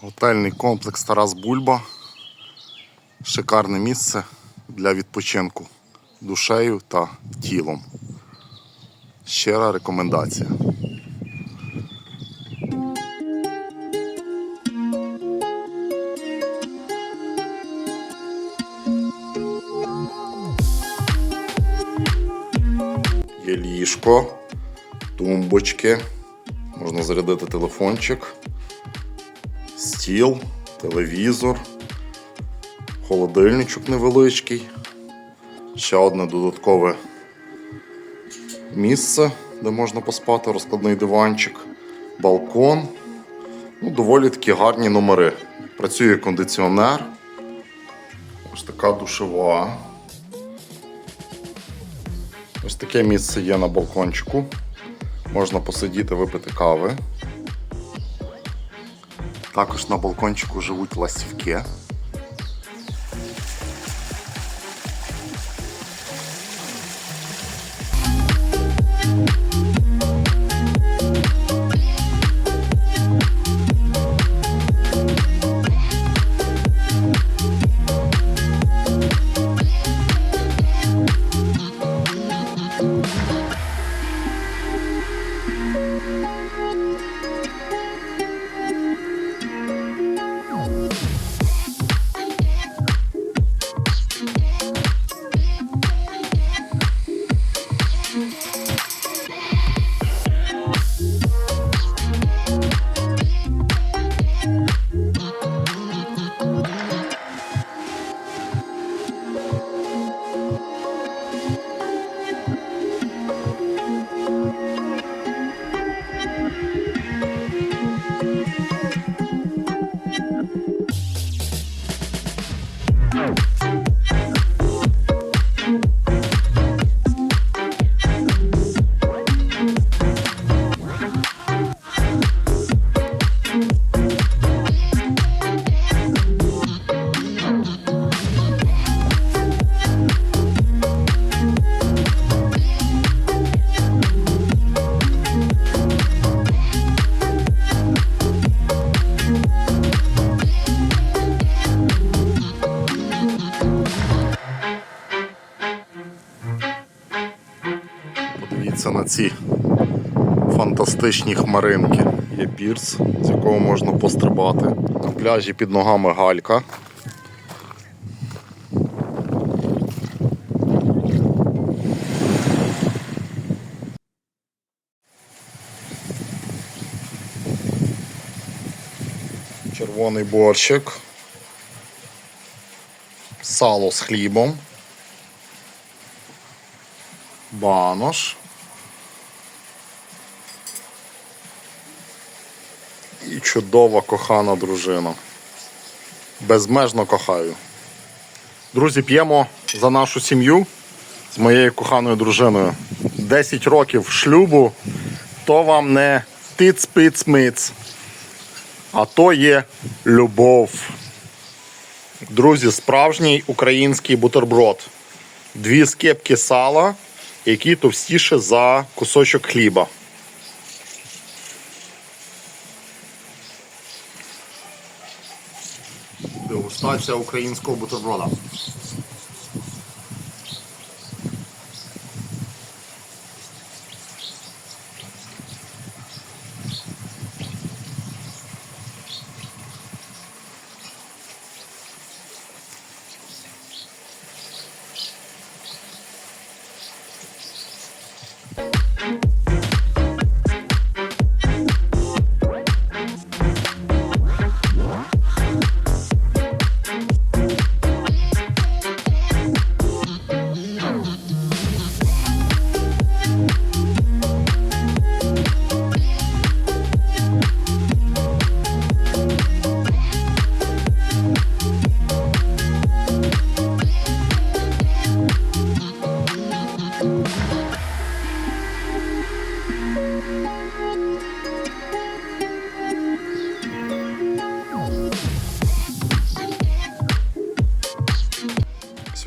Готельний комплекс Тарас Бульба. Шикарне місце для відпочинку душею та тілом. Щира рекомендація. Є ліжко, тумбочки, можна зарядити телефончик, стіл, телевізор, холодильничок невеличкий, ще одне додаткове місце, де можна поспати, розкладний диванчик, балкон. Ну, доволі такі гарні номери. Працює кондиціонер. Ось така душова. Ось таке місце є на балкончику. Можна посидіти, випити кави. Також на балкончику живуть ластівки. Подивіться на ці фантастичні хмаринки. Є пірс, з якого можна пострибати. На пляжі під ногами галька. Червоний борщик. Сало з хлібом. Банош. І чудова кохана дружина. Безмежно кохаю. Друзі, п'ємо за нашу сім'ю з моєю коханою дружиною. 10 років шлюбу, то вам не тиц-пиц-миц, а то є любов. Друзі, справжній український бутерброд. Дві скипки сала, які товстіше за кусочок хліба. Дегустація українського бутерброда.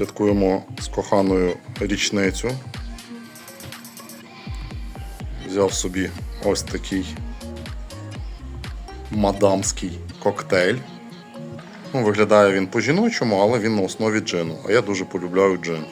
Святкуємо з коханою річницю. Взяв собі ось такий мадамський коктейль. Ну, виглядає він по-жіночому, але він на основі джину. А я дуже полюбляю джин.